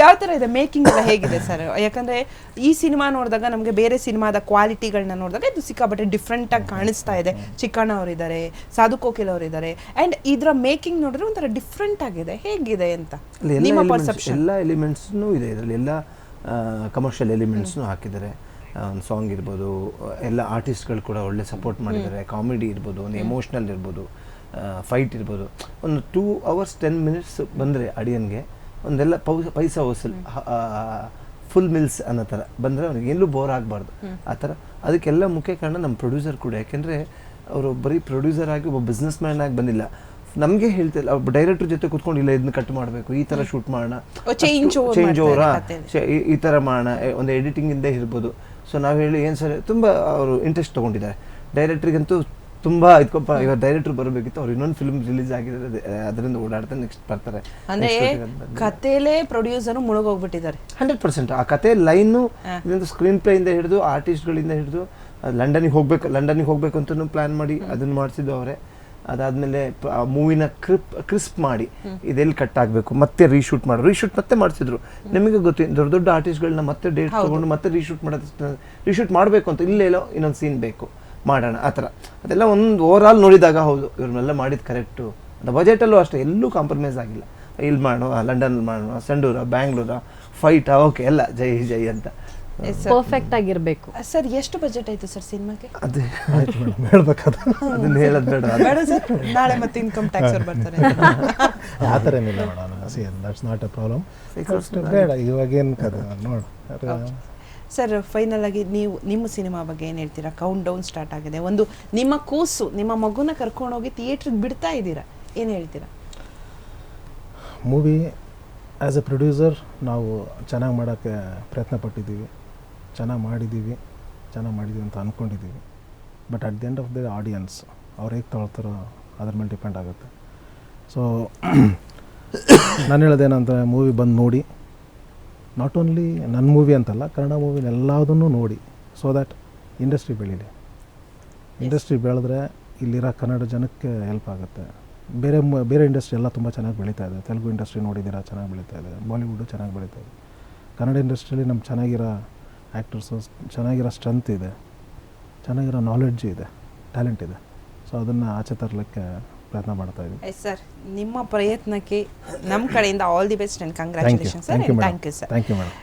ಯಾವ ಥರ ಇದೆ? ಮೇಕಿಂಗ್ ಎಲ್ಲ ಹೇಗಿದೆ ಸರ್ ಯಾಕಂದ್ರೆ ಈ ಸಿನಿಮಾ ನೋಡಿದಾಗ ನಮಗೆ ಬೇರೆ ಸಿನಿಮಾದ ಕ್ವಾಲಿಟಿಗಳನ್ನ ನೋಡಿದಾಗ ಇದು ಸಿಕ್ಕಾಪಟ್ಟೆ ಡಿಫ್ರೆಂಟಾಗಿ ಕಾಣಿಸ್ತಾ ಇದೆ. ಚಿಕ್ಕಣ್ಣ ಅವರಿದ್ದಾರೆ ಸಾಧು ಕೋಕಿಲ್ ಅವರಿದ್ದಾರೆ ಅಂಡ್ ಇದರ ಮೇಕಿಂಗ್ ನೋಡಿದ್ರೆ ಒಂಥರ ಡಿಫ್ರೆಂಟ್ ಆಗಿದೆ. ಹೇಗಿದೆ ಅಂತ? ನಿಮ್ಮ ಪರ್ಸೆಪ್ಷನ್ ಎಲ್ಲ ಎಲಿಮೆಂಟ್ಸ್ನೂ ಇದೆ. ಇದರಲ್ಲಿ ಎಲ್ಲ ಕಮರ್ಷಿಯಲ್ ಎಲಿಮೆಂಟ್ಸ್ನೂ ಹಾಕಿದ್ದಾರೆ. ಒಂದು ಸಾಂಗ್ ಇರ್ಬೋದು ಎಲ್ಲ ಆರ್ಟಿಸ್ಟ್ಗಳು ಕೂಡ ಒಳ್ಳೆ ಸಪೋರ್ಟ್ ಮಾಡಿದ್ದಾರೆ. ಕಾಮಿಡಿ ಇರ್ಬೋದು ಒಂದು ಎಮೋಷ್ನಲ್ ಇರ್ಬೋದು ಫೈಟ್ ಇರ್ಬೋದು. ಒಂದು ಟೂ ಅವರ್ಸ್ ಟೆನ್ ಮಿನಿಟ್ಸ್ ಬಂದರೆ ಅಡಿಯನ್ಗೆ ಒಂದೆಲ್ಲ ಪೌ ಪೈಸಾ ವಸೂಲ್ ಫುಲ್ ಮಿಲ್ಸ್ ಅನ್ನೋ ಥರ. ಬಂದರೆ ಅವ್ನಿಗೆ ಎಲ್ಲೂ ಬೋರ್ ಆಗಬಾರ್ದು. ಆ ಥರ. ಅದಕ್ಕೆಲ್ಲ ಮುಖ್ಯ ಕಾರಣ ನಮ್ಮ ಪ್ರೊಡ್ಯೂಸರ್ ಕೂಡ. ಯಾಕೆಂದರೆ ಅವರು ಬರೀ ಪ್ರೊಡ್ಯೂಸರ್ ಆಗಿ ಒಬ್ಬ ಬಿಸ್ನೆಸ್ ಮ್ಯಾನ್ ಆಗಿ ಬಂದಿಲ್ಲ. ನಮಗೆ ಹೇಳ್ತಿಲ್ಲ ಒಬ್ಬ ಡೈರೆಕ್ಟರ್ ಜೊತೆ ಕೂತ್ಕೊಂಡು ಇಲ್ಲ ಇದನ್ನ ಕಟ್ ಮಾಡಬೇಕು. ಈ ಥರ ಶೂಟ್ ಮಾಡೋಣ. ಚೇಂಜ್ ಓವರ ಈ ಥರ ಮಾಡೋಣ. ಒಂದು ಎಡಿಟಿಂಗಿಂದ ಇರ್ಬೋದು. ಸೊ ನಾವು ಹೇಳಿ ಏನು ಸರ್? ತುಂಬ ಅವರು ಇಂಟ್ರೆಸ್ಟ್ ತೊಗೊಂಡಿದ್ದಾರೆ. ಡೈರೆಕ್ಟ್ರಿಗಂತೂ ತುಂಬ ಇದ್ಕೊಪ್ಪ ಇವಾಗ ಡೈರೆಕ್ಟರ್ ಬರಬೇಕಿತ್ತು ಅವ್ರು ಇನ್ನೊಂದು ಫಿಲ್ಮ್ ರಿಲೀಸ್ ಆಗಿದೆ ಅದೇ- ಅದರಿಂದ ಓಡಾಡ್ತಾ ನೆಕ್ಸ್ಟ್ ಬರ್ತಾರೆ. ಅಂದ್ರೆ ಕಥೆಲೇ ಪ್ರೊಡ್ಯೂಸರ್ ಮುಳುಗೋಗ್ಬಿಟ್ಟಿದ್ದಾರೆ. ಹಂಡ್ರೆಡ್ ಪರ್ಸೆಂಟ್ ಆ ಕತೆ ಲೈನು ಇದೊಂದು ಸ್ಕ್ರೀನ್ ಇಂದ ಹಿಡಿದು ಆರ್ಟಿಸ್ಟ್ಗಳಿಂದ ಹಿಡಿದು ಲಂಡನಿಗೆ ಹೋಗ್ಬೇಕು ಲಂಡನಿಗೆ ಹೋಗ್ಬೇಕು ಅಂತಲೂ ಪ್ಲಾನ್ ಮಾಡಿ ಅದನ್ನ ಮಾಡಿಸಿದ್ದು ಅವರೇ. ಅದಾದ್ಮೇಲೆ ಆ ಮೂವಿನ ಕ್ರಿಪ್ ಕ್ರಿಸ್ಪ್ ಮಾಡಿ ಇದೆಲ್ಲಿ ಕಟ್ ಆಗಬೇಕು ಮತ್ತೆ ರೀಶೂಟ್ ಮಾಡಿ ರೀಶೂಟ್ ಮತ್ತೆ ಮಾಡಿಸಿದ್ರು. ನಿಮಗೆ ಗೊತ್ತಿ ದೊಡ್ಡ ದೊಡ್ಡ ಆರ್ಟಿಸ್ಟ್ಗಳನ್ನ ಮತ್ತೆ ಡೇಟ್ ತಗೊಂಡು ಮತ್ತೆ ರೀಶೂಟ್ ಮಾಡೋದು ರೀಶೂಟ್ ಮಾಡಬೇಕು ಅಂತ ಇಲ್ಲೇಲೋ ಇನ್ನೊಂದು ಸೀನ್ ಬೇಕು. ಮಾಡೋಣ ಆ ಥರ. ಅದೆಲ್ಲ ಒಂದು ಓವರ್ ಆಲ್ ನೋಡಿದಾಗ ಹೌದು ಇವ್ರನ್ನೆಲ್ಲ ಮಾಡಿದ್ದು ಕರೆಕ್ಟು ಬಜೆಟಲ್ಲೂ ಅಷ್ಟೇ ಎಲ್ಲೂ ಕಾಂಪ್ರಮೈಸ್ ಆಗಿಲ್ಲ. ಇಲ್ಲಿ ಮಾಡೋ ಲಂಡನ್ ಮಾಡೋಣ ಸಂಡೂರ ಬ್ಯಾಂಗ್ಳೂರ ಫೈಟ್ ಓಕೆ ಎಲ್ಲ ಜೈ ಜೈ ಅಂತ. ಪರ್ಫೆಕ್ಟ್ ಆಗಿರಬೇಕು. ಸರ್ ಎಷ್ಟು ಬಜೆಟ್ ಆಯ್ತು ಸರ್ ಸಿನಿಮಾಗೆ ಅದೇ ಹೇಳ್ಬೇಕಾದ ಅದನ್ನ ಹೇಳೋದು ಬೇಡ. ಬೇಡ ಸರ್ ನಾಳೆ ಮತ್ತೆ ಇನ್ಕಮ್ ಟ್ಯಾಕ್ಸ್ ಅವ್ರು ಬರ್ತಾರೆ. ಆ ಥರ ಏನಿಲ್ಲ madam see that's not a problem ಬೇಡ ಇವಾಗೇನು ಕದ ನೋಡು. ಸರ್ ಫೈನಲ್ ಆಗಿ ನೀವು, ನಿಮ್ಮ ಸಿನಿಮಾ ಬಗ್ಗೆ ಏನು ಹೇಳ್ತೀರಾ? ಕೌಂಟ್ ಡೌನ್ ಸ್ಟಾರ್ಟ್ ಆಗಿದೆ. ಒಂದು ನಿಮ್ಮ ಕೂಸು, ನಿಮ್ಮ ಮಗುನ ಕರ್ಕೊಂಡೋಗಿ ಥಿಯೇಟ್ರಿಗೆ ಬಿಡ್ತಾ ಇದ್ದೀರಾ? ಏನು ಹೇಳ್ತೀರಾ? ಮೂವಿ ಆ್ಯಸ್ ಎ ಪ್ರೊಡ್ಯೂಸರ್ ನಾವು ಚೆನ್ನಾಗಿ ಮಾಡೋಕ್ಕೆ ಪ್ರಯತ್ನ ಪಟ್ಟಿದ್ದೀವಿ. ಚೆನ್ನಾಗಿ ಮಾಡಿದ್ದೀವಿ. ಚೆನ್ನಾಗಿ ಮಾಡಿದ್ದೀವಿ ಅಂತ ಅಂದ್ಕೊಂಡಿದ್ದೀವಿ but at the end of the audience ಅವ್ರು ಹೇಗೆ ತೊಗೊಳ್ತಾರೋ ಅದ್ರ ಮೇಲೆ ಡಿಪೆಂಡ್ ಆಗುತ್ತೆ. ಸೊ ನಾನು ಹೇಳೋದೇನಂದರೆ ಮೂವಿ ಬಂದು ನೋಡಿ. ನಾಟ್ ಓನ್ಲಿ ನನ್ನ ಮೂವಿ ಅಂತಲ್ಲ ಕನ್ನಡ ಮೂವಿನ ಎಲ್ಲದನ್ನು ನೋಡಿ ಸೊ ದ್ಯಾಟ್ ಇಂಡಸ್ಟ್ರಿ ಬೆಳೀಲಿ. ಇಂಡಸ್ಟ್ರಿ ಬೆಳೆದ್ರೆ ಇಲ್ಲಿರೋ ಕನ್ನಡ ಜನಕ್ಕೆ ಹೆಲ್ಪ್ ಆಗುತ್ತೆ. ಬೇರೆ ಬೇರೆ ಇಂಡಸ್ಟ್ರಿ ಎಲ್ಲ ತುಂಬ ಚೆನ್ನಾಗಿ ಬೆಳೀತಾ ಇದೆ. ತೆಲುಗು ಇಂಡಸ್ಟ್ರಿ ನೋಡಿದ್ದೀರಾ ಚೆನ್ನಾಗಿ ಬೆಳೀತಾ ಇದೆ. ಬಾಲಿವುಡ್ಡು ಚೆನ್ನಾಗಿ ಬೆಳೀತಾ ಇದೆ. ಕನ್ನಡ ಇಂಡಸ್ಟ್ರಿಯಲ್ಲಿ ನಮ್ಮ ಚೆನ್ನಾಗಿರೋ ಆ್ಯಕ್ಟರ್ಸು ಚೆನ್ನಾಗಿರೋ ಸ್ಟ್ರೆಂತ್ ಇದೆ. ಚೆನ್ನಾಗಿರೋ ನಾಲೆಡ್ಜ್ ಇದೆ ಟ್ಯಾಲೆಂಟ್ ಇದೆ. ಸೊ ಅದನ್ನು ಆಚೆ ತರಲಿಕ್ಕೆ ಪ್ರಯತ್ನ ಮಾಡ್ತಾ ಇದ್ದೀವಿ ಸರ್ ನಿಮ್ಮ ಪ್ರಯತ್ನಕ್ಕೆ ನಮ್ಮ ಕಡೆಯಿಂದ all the best and congratulation sir thank you sir thank you madam